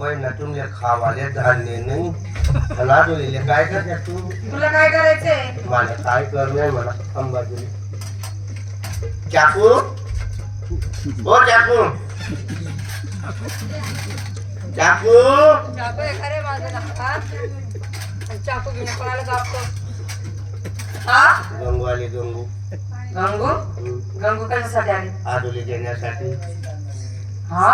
तुमले खावाले धान्य नाही. मला काय करते तू? तुला काय करायचंय? मला काय करणार मला अंबाजूला? चाकू? ओ चाकू. चाकू? चाकू आहे खरे माझं ना. हा? आणि चाकू घेऊन कोणाला कापतो? हा? गंगवाले गंगू. गंगू. गंगू कशासाठी आली आदुली देण्यासाठी. हा.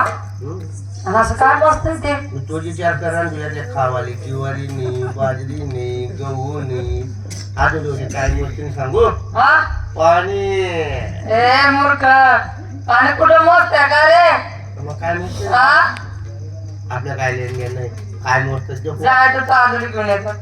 आणि असं काय बसतंय ते तू? विचार करा ना तुझ्या त्या खावाली ज्वारी नाही बाजरी नाही गहू नाही आदुली काय गोष्टी सांगू. हा? पाणी. ए मूर्ख. पाणी कुठं मोजतंय का रे? मग काय म्हणते हा? आपल्या काय देन नाही काय मोजतं ते बोल. जाय तू तांदूळ घेऊन येतो.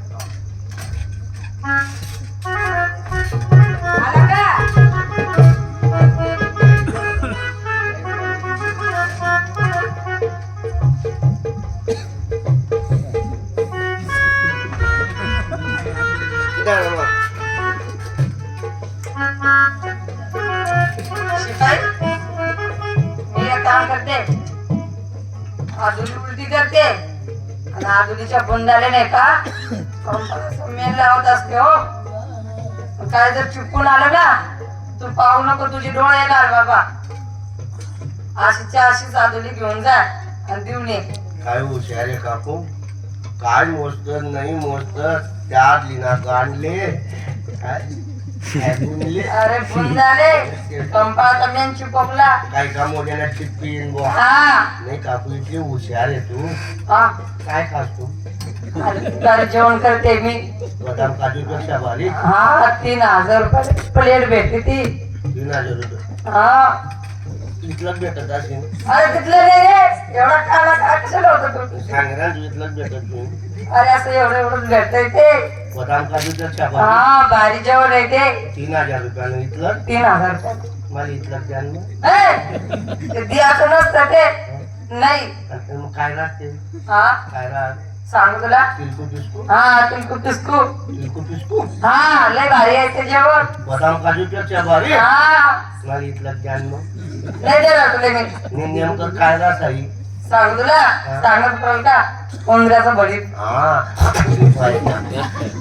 करते. आधुली उलटी करते. आणि आधुलीच्या बुंदाले नाही का मेल लावत असते हो. काय जर चिपकून आलं ना तू पाहू नको तुझे डोळे येणार बाबा. अशीच्या अशीच आधुली घेऊन जा आणि देऊन ये. काय हुशार आहे काकू? काय मोजत नाही मोजत त्यात लिना काढले काय? अरे बुंदाले कंपा मेन चिपकला. काय का मोठ्याला टिप्पीन बुवा? हा. नाही काकू इतकी हुशार आहे तू. हा. काय खास तू जेवण करते मी. बदाम काजू पेक्षा भारी. हा तीन हजार रुपये प्लेट भेटते ती. तीन हजार रुपये. हा. इथलंच भेटत असेल. अरे तिथलं नाही रे. एवढा काला काय कशाला होतं तू सांग ना तू इथलंच भेटत नाही. अरे असं एवढं एवढं भेटतंय ते. बदाम काजू पेक्षा भारी हा भारी जेवण आहे ते. तीन हजार रुपयानं इथलं. तीन हजार मला इथलं द्या ना ते नसतं ते. नाही. आणि मग काय राहते? हा? काय राहत? सांग तुला. तिलकू पिस्कू हा तुलकू पिस्कू तिलकू पिस्कू हा लय भारी आहे ते जेवण. बदाम काजू पेक्षा भारी. हा. मला इथलं ज्ञान मग. नाही देणार तुला मी. ने- नेमकं काय राहत सांग तुला. सांगत का? उंदराचं भरीत हा.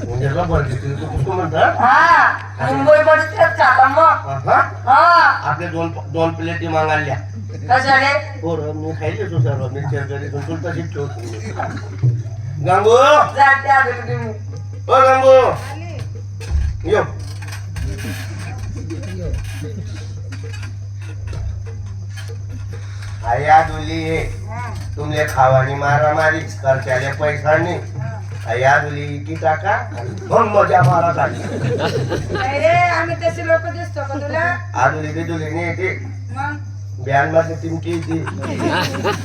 उंदीरला म्हणतात? हा मुंबईमध्ये तेच खाता मग. हा? हा. आपले दोन दोन प्लेटी मागायल्या कशाले? पोरं मी खायले तू सर्व. मी घरी तुला तशीच ठेवतो. मी. गंगू! जाते आधी तुम्ही ओ गंगू! यो. आया दुली तुमले खावानी मारामारी खर्चाले पैसा नाही. आया दुली की टाका मग मजा मारा टाकी आम्ही तसे लोक दिसतो का तुला? आदुली बी दुली नाही येते ब्यानमध्ये तिमकी येते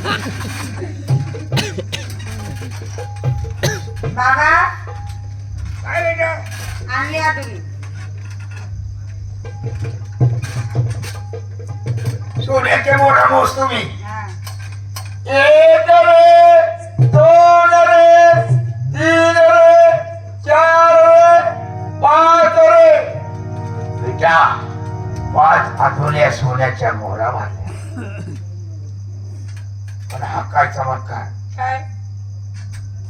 बाबा काय बेटा? आणली मोठा मोस तुम्ही. एक रे दोन रे तीन रे चार रे पाच रे बेटा पाच आठवड्या सोन्याच्या मोहरा बांधल्या पण हा काय चमत्कार काय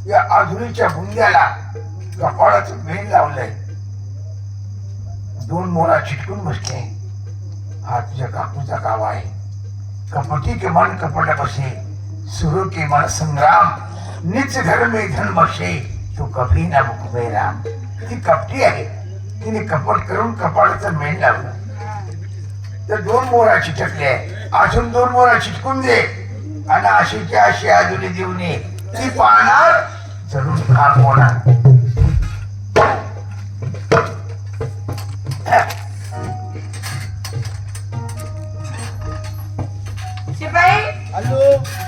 या आधुरीच्या बुंद्याला कपाळाच मेन लावलंय दोन मोरा चिटकून बसले हा तुझ्या काकूचा गाव आहे. कपटी के मन कपट बसे सुरू के मन संग्राम निच घर में धन बसे तो कभी ना मुकवे राम। ती कपटी आहे तिने कपट करून कपाळाचं मेन लावलं तर दोन मोरा चिटकले अजून दोन मोरा चिटकून दे आणि अशीची अशी आजुली देऊन ये ती पाहणार जरूर खाप होणार.